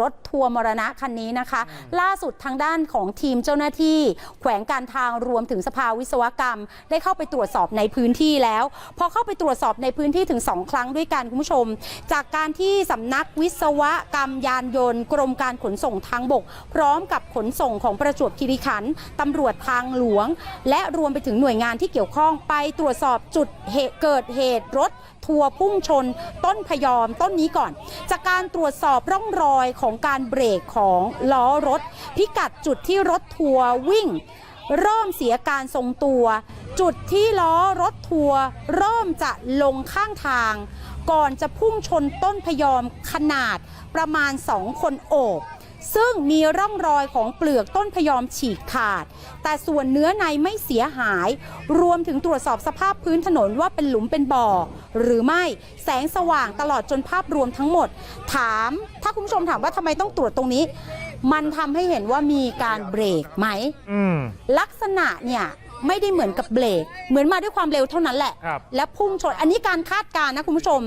รถทัวร์มรณะคันนี้นะคะ ล่าสุดทางด้านของทีมเจ้าหน้าที่ แขวงการทางรวมถึงสภาวิศวกรรม ได้เข้าไปตรวจสอบในพื้นที่แล้ว พอเข้าไปตรวจสอบในพื้นที่ถึง 2 ครั้งด้วยกันคุณผู้ชม จากการที่สำนักวิศวกรรมยานยนต์ กรมการขนส่งทางบก พร้อมกับขนส่งของประจวบคีรีขันธ์ตำรวจทางหลวง และรวมไปถึงหน่วยงานที่เกี่ยวข้องไปตรวจสอบจุดเหตุเกิดเหตุรถทัวร์พุ่งชน ต้นพยอมต้นนี้ก่อน จากการตรวจสอบร่องรอยของของการเบรกของล้อรถ พิกัดจุดที่รถทัวร์วิ่ง เริ่มเสียการทรงตัว จุดที่ล้อรถทัวร์เริ่มจะลงข้างทาง ก่อนจะพุ่งชนต้นพยอมขนาดประมาณ 2 คนโอบ ซึ่งมีร่องรอยของเปลือกต้นพยอมฉีกขาด แต่ส่วนเนื้อในไม่เสียหาย รวมถึงตรวจสอบสภาพพื้นถนนว่าเป็นหลุมเป็นบ่อ หรือไม่แสงสว่างตลอดจนภาพรวมทั้งหมด ถามถ้าคุณผู้ชมถามว่าทำไมต้องตรวจตรงนี้ มันทำให้เห็นว่ามีการเบรกไหมอืมลักษณะเนี่ย ไม่ได้เหมือนกับเบรกเหมือนมาด้วยความเร็วเท่านั้นแหละ ครับและพุ่งชนอันนี้การคาดการณ์นะคุณผู้ชม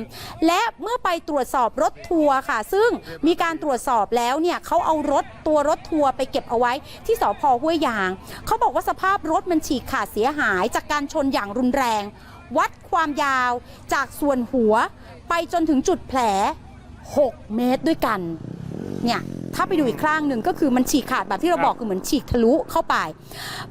และเมื่อไปตรวจสอบรถทัวร์ค่ะ ซึ่งมีการตรวจสอบแล้วเนี่ยเขาเอารถตัวรถทัวร์ไปเก็บเอาไว้ที่สพห้วยยางเขาบอกว่าสภาพรถมันฉีกขาดเสียหายจากการชนอย่างรุนแรง วัดความยาวจากส่วนหัว ไปจนถึงจุดแผล 6 เมตรด้วยกัน เนี่ย ถ้าไปดูอีกครั้งหนึ่งก็คือมันฉีกขาดแบบที่เราบอกคือเหมือนฉีกทะลุเข้าไป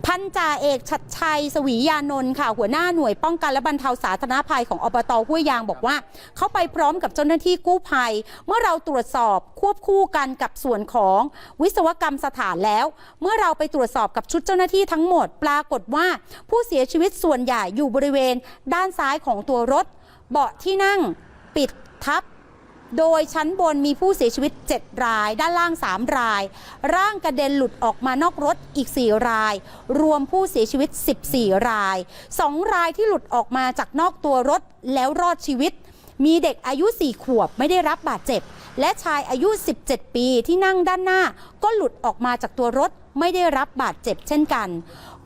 พันจ่าเอกชัดชัยสวียานนท์ค่ะ หัวหน้าหน่วยป้องกันและบรรเทาสาธารณภัยของอบตห้วยยางบอกว่า เขาไปพร้อมกับเจ้าหน้าที่กู้ภัย เมื่อเราตรวจสอบควบคู่กันกับส่วนของวิศวกรรมสถานแล้ว เมื่อเราไปตรวจสอบกับชุดเจ้าหน้าที่ทั้งหมด ปรากฏว่าผู้เสียชีวิตส่วนใหญ่อยู่บริเวณด้านซ้ายของตัวรถ เบาะที่นั่งปิดทับ โดยชั้นบนมีผู้เสียชีวิต 7 ราย ด้านล่าง 3 ราย ร่างกระเด็นหลุดออกมานอกรถอีก 4 ราย รวมผู้เสียชีวิต 14 ราย 2 รายที่หลุดออกมาจากนอกตัวรถแล้วรอดชีวิต มีเด็กอายุ 4 ขวบไม่ได้รับบาดเจ็บ และชายอายุ 17 ปีที่นั่งด้านหน้า ก็หลุดออกมาจากตัวรถไม่ได้รับบาดเจ็บเช่นกัน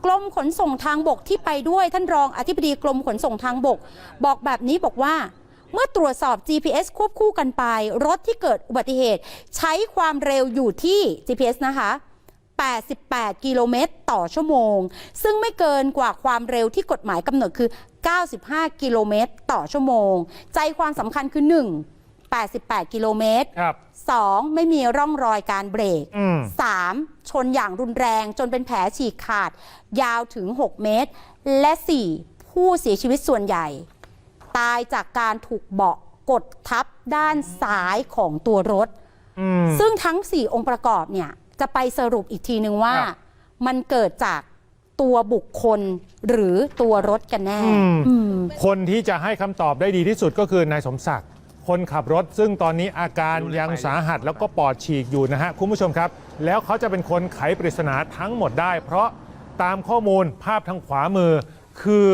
กรมขนส่งทางบกที่ไปด้วยท่านรองอธิบดีกรมขนส่งทางบก บอกแบบนี้บอกว่า เมื่อตรวจสอบ GPS ควบคู่กันไป รถที่เกิดอุบัติเหตุ ใช้ความเร็วอยู่ที่ GPS นะคะ 88 กิโลเมตรต่อชั่วโมง ซึ่งไม่เกินกว่าความเร็วที่กฎหมายกำหนดคือ 95 กิโลเมตรต่อชั่วโมง ใจความสำคัญคือ 1 88 กิโลเมตรครับ 2 ไม่มีร่องรอยการเบรก อืม 3. ชนอย่างรุนแรงจนเป็นแผลฉีกขาด ยาวถึง 6 เมตร และ 4. ผู้เสียชีวิตส่วนใหญ่ ตายจากการถูกเบาะกดทับด้านซ้ายของตัวรถอืมซึ่งทั้ง 4 องค์ประกอบเนี่ยจะไปสรุปอีกทีนึงว่า ครับ มันเกิดจากตัวบุคคลหรือตัวรถกันแน่อืมอืม คนที่จะให้คำตอบได้ดีที่สุดก็คือนายสมศักดิ์คนขับรถ ซึ่งตอนนี้อาการยังสาหัสแล้วก็ปอดฉีกอยู่นะฮะคุณผู้ชมครับ แล้วเขาจะเป็นคนไขปริศนาทั้งหมดได้ เพราะตามข้อมูลภาพทางขวามือ คือ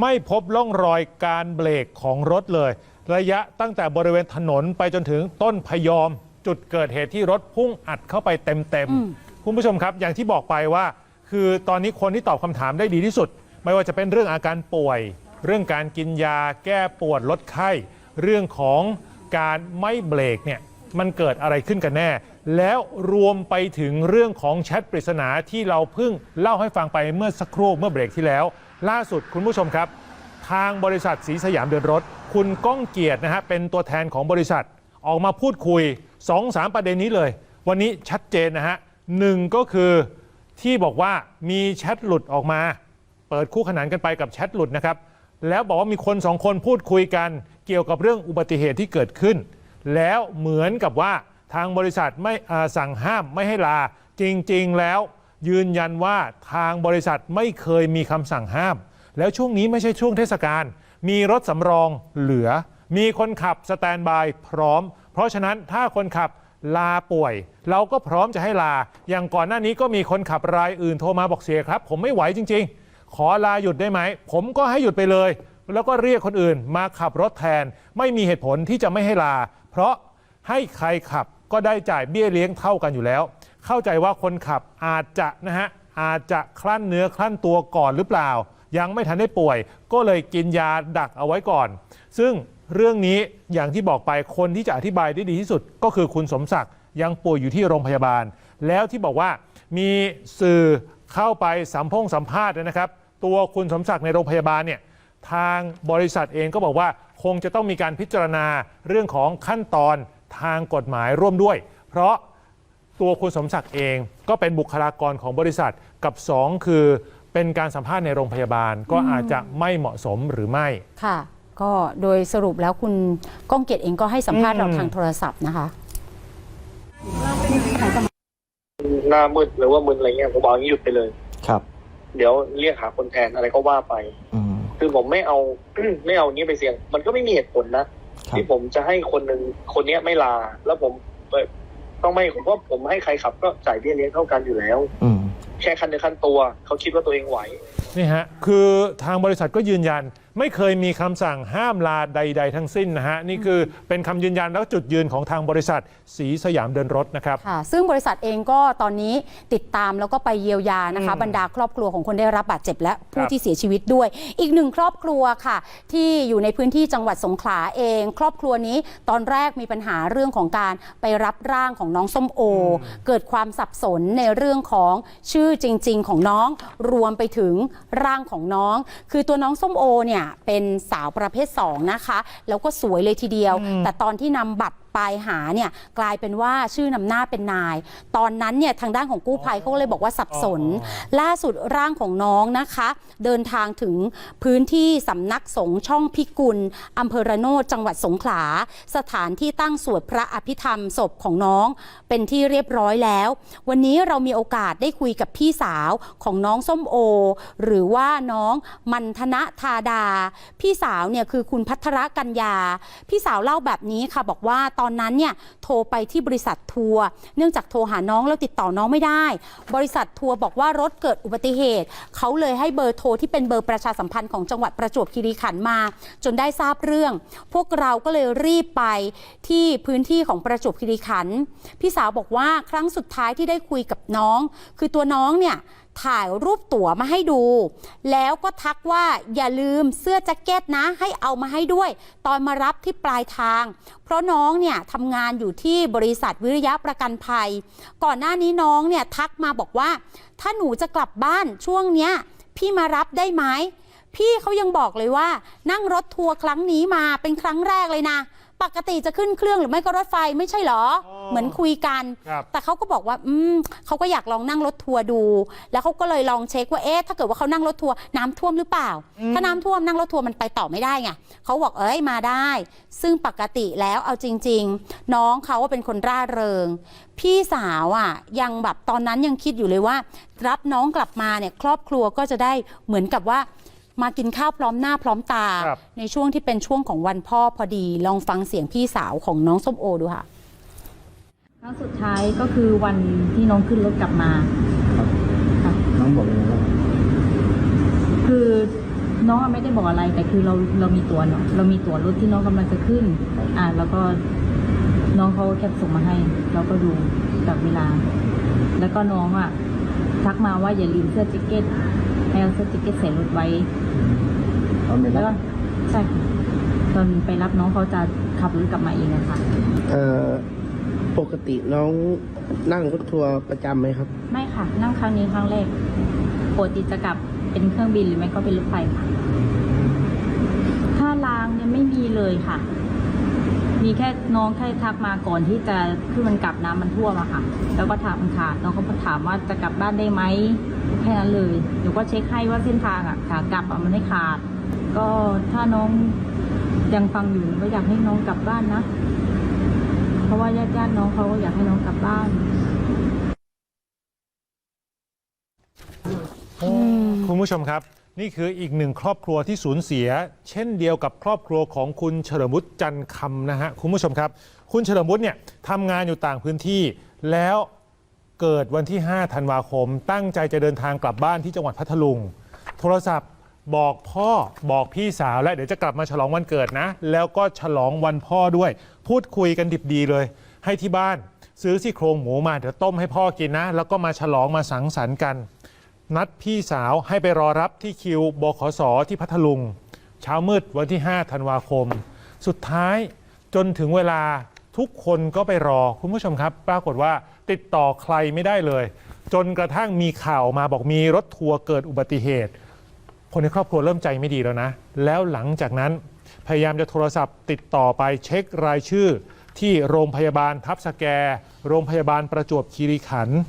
ไม่พบร่องรอยการเบรกของรถเลย ระยะตั้งแต่บริเวณถนนไปจนถึงต้นพยอม จุดเกิดเหตุที่รถพุ่งอัดเข้าไปเต็มๆคุณผู้ชมครับ อย่างที่บอกไปว่า คือตอนนี้คนที่ตอบคำถามได้ดีที่สุด ไม่ว่าจะเป็นเรื่องอาการป่วย เรื่องการกินยาแก้ปวดลดไข้ เรื่องของการไม่เบรกเนี่ยมันเกิดอะไรขึ้นกันแน่ แล้วรวมไปถึงเรื่องของแชทปริศนาที่เราเพิ่งเล่าให้ฟังไปเมื่อสักครู่เมื่อเบรกที่แล้ว ล่าสุดคุณผู้ชมครับ ทางบริษัทสีสยามเดินรถ คุณก้องเกียรตินะฮะเป็นตัวแทนของบริษัทออกมาพูดคุย 2-3 ประเด็นนี้เลย วันนี้ชัดเจนนะฮะหนึ่งก็คือที่บอกว่ามีแชทหลุดออกมา เปิดคู่ขนานกันไปกับแชทหลุดนะครับแล้วบอกว่ามีคนสองคนพูดคุยกันเกี่ยวกับเรื่องอุบัติเหตุที่เกิดขึ้น แล้วเหมือนกับว่าทางบริษัทไม่สั่งห้ามไม่ให้ลาจริง ๆ แล้ว ยืนยันว่าทางบริษัทไม่เคยมีคำสั่งห้าม แล้วช่วงนี้ไม่ใช่ช่วงเทศกาลมีรถสำรองเหลือ มีคนขับสแตนบายพร้อม เพราะฉะนั้นถ้าคนขับลาป่วย เราก็พร้อมจะให้ลา อย่างก่อนหน้านี้ก็มีคนขับรายอื่นโทรมาบอกเสียครับ ผมไม่ไหวจริง ๆ ขอลาหยุดได้ไหม ผมก็ให้หยุดไปเลย แล้วก็เรียกคนอื่นมาขับรถแทน ไม่มีเหตุผลที่จะไม่ให้ลา เพราะให้ใครขับก็ได้จ่ายเบี้ยเลี้ยงเท่ากันอยู่แล้ว เข้าใจว่าคนขับอาจจะนะฮะอาจจะคลั่นเนื้อคลั่นตัวก่อนหรือเปล่า ยังไม่ทันได้ป่วย ก็เลยกินยาดักเอาไว้ก่อน ซึ่งเรื่องนี้อย่างที่บอกไปคนที่จะอธิบายได้ดีที่สุด ก็คือคุณสมศักดิ์ยังป่วยอยู่ที่โรงพยาบาล แล้วที่บอกว่ามีสื่อเข้าไปสัมพงสัมภาษณ์นะครับ ตัวคุณสมศักดิ์ในโรงพยาบาลเนี่ยทางบริษัทเองก็บอกว่าคงจะต้องมีการพิจารณาเรื่องของขั้นตอนทางกฎหมายร่วมด้วย เพราะ ตัวคุณสมศักดิ์เองก็เป็นบุคลากรของบริษัทกับ 2 คือเป็นการสัมภาษณ์ในโรงพยาบาลก็อาจจะไม่เหมาะสมหรือไม่ ค่ะ ก็โดยสรุปแล้วคุณก้องเกียรติเองก็ให้สัมภาษณ์เราอืมทางโทรศัพท์นะคะ หน้ามืดหรือว่ามึนอะไรเงี้ยผมบอกอย่างนี้หยุดไปเลย ครับ เดี๋ยวเรียกหาคนแทนอะไรก็ว่าไป อืม คือผมไม่เอา ไม่เอานี้ไปเสี่ยง มันก็ไม่มีเหตุผลนะ ครับ ที่ผมจะให้คนหนึ่งคนเนี้ยไม่ลา แล้วผมเอ่อ ต้องไม่ผมว่าผมให้ใครขับก็จ่ายเบี้ยเลี้ยงเท่ากันอยู่แล้ว อืม แค่คันเดียวคันตัว เขาคิดว่าตัวเองไหว นี่ฮะคือทางบริษัทก็ยืนยัน ไม่เคยมีคำสั่งห้ามลาใด ๆ ทั้งสิ้นนะฮะนี่คือเป็นคำยืนยันแล้วก็จุดยืนของทางบริษัทสีสยามเดินรถนะครับ ค่ะซึ่งบริษัทเองก็ตอนนี้ติดตามแล้วก็ไปเยียวยานะคะอืมบรรดาครอบครัวของคนได้รับบาดเจ็บและผู้ครับที่เสียชีวิตด้วย อีกหนึ่งครอบครัวค่ะ ที่อยู่ในพื้นที่จังหวัดสงขลาเอง ครอบครัวนี้ตอนแรกมีปัญหาเรื่องของการไปรับร่างของน้องส้มโอ เกิดความสับสนในเรื่องของชื่อจริง ๆ ของน้องรวมไปถึงร่างของน้อง คือตัวน้องส้มโอเนี่ยเป็นสาวประเภทสองนะคะ แล้วก็สวยเลยทีเดียว แต่ตอนที่นำบัตร ปลายหาเนี่ยกลายเป็นว่าชื่อนำหน้าเป็นนาย ตอนนั้นเนี่ยทางด้านของกู้ภัยเขาก็เลยบอกว่าสับสนอ๋ล่าสุดร่างของน้องนะคะ เดินทางถึงพื้นที่สำนักสงฆ์ช่องพิกุลอำเภอระโนดจังหวัดสงขลา สถานที่ตั้งสวดพระอภิธรรมศพของน้องเป็นที่เรียบร้อยแล้ว วันนี้เรามีโอกาสได้คุยกับพี่สาวของน้องส้มโอ หรือว่าน้องมันธนะธาดา พี่สาวเนี่ยคือคุณพัทรกัญญา พี่สาวเล่าแบบนี้ค่ะบอกว่าตอนนั้นเนี่ยโทรไปที่บริษัททัวร์เนื่องจากโทรหาน้องแล้วติดต่อน้องไม่ได้ บริษัททัวร์บอกว่ารถเกิดอุบัติเหตุ เขาเลยให้เบอร์โทรที่เป็นเบอร์ประชาสัมพันธ์ของจังหวัดประจวบคีรีขันธ์มา จนได้ทราบเรื่อง พวกเราก็เลยรีบไปที่พื้นที่ของประจวบคีรีขันธ์พี่สาวบอกว่าครั้งสุดท้ายที่ได้คุยกับน้อง คือตัวน้องเนี่ย ถ่ายรูปตั๋วมาให้ดู แล้วก็ทักว่าอย่าลืมเสื้อแจ็คเก็ตนะ ให้เอามาให้ด้วย ตอนมารับที่ปลายทาง เพราะน้องเนี่ยทำงานอยู่ที่บริษัทวิริยะประกันภัย ก่อนหน้านี้น้องเนี่ยทักมาบอกว่า ถ้าหนูจะกลับบ้านช่วงเนี้ยพี่มารับได้ไหมพี่เขายังบอกเลยว่า นั่งรถทัวร์ครั้งนี้มาเป็นครั้งแรกเลยนะ ปกติจะขึ้นเครื่องหรือไม่ก็รถไฟไม่ใช่เหรออ เหมือนคุยกัน ครับ แต่เขาก็บอกว่าอืมเขาก็อยากลองนั่งรถทัวร์ดู แล้วเขาก็เลยลองเช็คว่าเอ๊ะถ้าเกิดว่าเขานั่งรถทัวร์น้ำท่วมหรือเปล่า ถ้าน้ำท่วมนั่งรถทัวร์มันไปต่อไม่ได้ไงเขาบอกเอ้ยมาได้ ซึ่งปกติแล้วเอาจริง ๆ น้องเขาว่าเป็นคนร่าเริง พี่สาวอะยังแบบตอนนั้นยังคิดอยู่เลยว่า รับน้องกลับมาเนี่ยครอบครัวก็จะได้เหมือนกับว่า มากินข้าวพร้อมหน้าพร้อมตา ครับ ในช่วงที่เป็นช่วงของวันพ่อพอดี ลองฟังเสียงพี่สาวของน้องส้มโอดูค่ะค รั้งสุดท้ายก็คือวันที่น้องขึ้นรถกลับมาค่ะน้องบอกยังไงบ้างคือน้องอะไม่ได้บอกอะไรแต่คือเราเรามีตั๋วเนาะเรามีตั๋วรถที่น้องกำลังจะขึ้น อ่า แล้วก็น้องเขาแคปส่งมาให้ เราก็ดูกับเวลา แล้วก็น้องอะทักมาว่าอย่าลืมเสื้อแจ็คเก็ตให้เอาเสื้อแจ็คเก็ตใส่รถไว้ตอนไปแล้วรัก็บใช่ค่ะตอนไปรับน้องเขาจะขับรถกลับมาเองนะคะ เอ่อ ปกติน้องนั่งรถทัวร์ประจำไหมครับ ไม่ค่ะ นั่งครั้งนี้ครั้งแรกปกติจะกลับเป็นเครื่องบินหรือไม่ก็เป็นรถไฟค่ะค่ารางเนี่ยไม่มีเลยค่ะ มีแค่น้องแค่ทักมาก่อนที่จะขึ้นมันกลับน้ำมันท่วมอะค่ะ แล้วก็ถามมันขาดน้องเขาถามว่าจะกลับบ้านได้ไหมแค่นั้นเลยหนูก็เช็คให้ว่าเส้นทางอะขากลับอะมันไม่ขาด ก็ถ้าน้องยังฟังอยู่ก็อยากให้น้องกลับบ้านนะ เพราะว่าญาติญาติๆน้องเขาก็อยากให้น้องกลับบ้าน คุณผู้ชมครับ นี่คืออีกหนึ่งครอบครัวที่สูญเสีย เช่นเดียวกับครอบครัวของคุณเฉลิมวุฒิจันคำนะฮะคุณผู้ชมครับ คุณเฉลิมวุฒิเนี่ยทำงานอยู่ต่างพื้นที่ แล้วเกิดวันที่ 5 ธันวาคม ตั้งใจจะเดินทางกลับบ้านที่จังหวัดพัทลุง โทรศัพท์ บอกพ่อบอกพี่สาวและเดี๋ยวจะกลับมาฉลองวันเกิดนะ แล้วก็ฉลองวันพ่อด้วย พูดคุยกันดิบดีเลย ให้ที่บ้านซื้อซี่โครงหมูมาเดี๋ยวต้มให้พ่อกินนะ แล้วก็มาฉลองมาสังสรรค์กัน นัดพี่สาวให้ไปรอรับที่คิวบขสที่พัทลุง เช้ามืดวันที่ 5 ธันวาคม สุดท้ายจนถึงเวลาทุกคนก็ไปรอคุณผู้ชมครับ ปรากฏว่าติดต่อใครไม่ได้เลย จนกระทั่งมีข่าวมาบอกมีรถทัวร์เกิดอุบัติเหตุ คนในครอบครัวเริ่มใจไม่ดีแล้วนะ แล้วหลังจากนั้นพยายามจะโทรศัพท์ติดต่อไปเช็ครายชื่อ ที่โรงพยาบาลทับสแก โรงพยาบาลประจวบคีรีขันธ์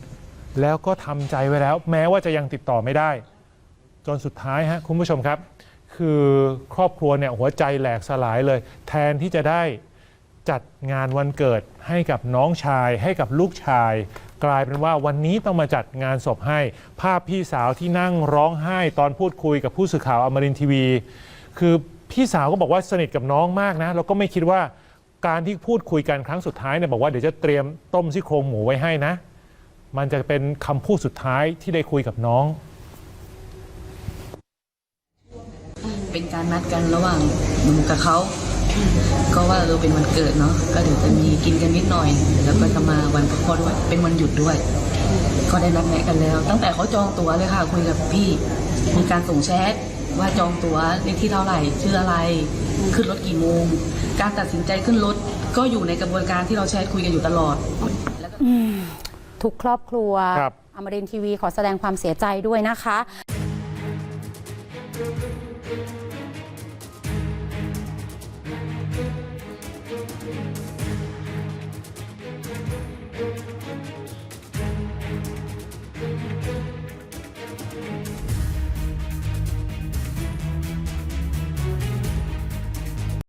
แล้วก็ทำใจไว้แล้ว แม้ว่าจะยังติดต่อไม่ได้ จนสุดท้ายฮะคุณผู้ชมครับ คือครอบครัวเนี่ยหัวใจแหลกสลายเลย แทนที่จะได้จัดงานวันเกิดให้กับน้องชาย ให้กับลูกชาย กลายเป็นว่าวันนี้ต้องมาจัดงานศพให้ ภาพพี่สาวที่นั่งร้องไห้ตอนพูดคุยกับผู้สื่อข่าวอมรินทีวี คือพี่สาวก็บอกว่าสนิทกับน้องมากนะแล้วก็ไม่คิดว่าการที่พูดคุยกันครั้งสุดท้ายเนี่ยบอกว่าเดี๋ยวจะเตรียมต้มซี่โครงหมูไว้ให้นะ มันจะเป็นคำพูดสุดท้ายที่ได้คุยกับน้อง เป็นการนัดกันระหว่างหนูกับเขา ก็ว่าเราเป็นวันเกิดเนาะก็เดี๋ยวจะมีกินกันนิดหน่อยแล้วก็จะมาวันพ่อด้วยเป็นวันหยุดด้วย ก็ได้นัดแนะกันแล้ว ตั้งแต่เขาจองตั๋วเลยค่ะคุยกับพี่มีการส่งแชทว่าจองตั๋วเลขที่เท่าไหร่ชื่ออะไรขึ้นรถกี่โมงการตัดสินใจขึ้นรถก็อยู่ในกระบวนการที่เราแชทคุยกันอยู่ตลอดแล้วก็ทุกครอบครัวครับอมรินทร์ทีวีขอแสดงความเสียใจด้วยนะคะ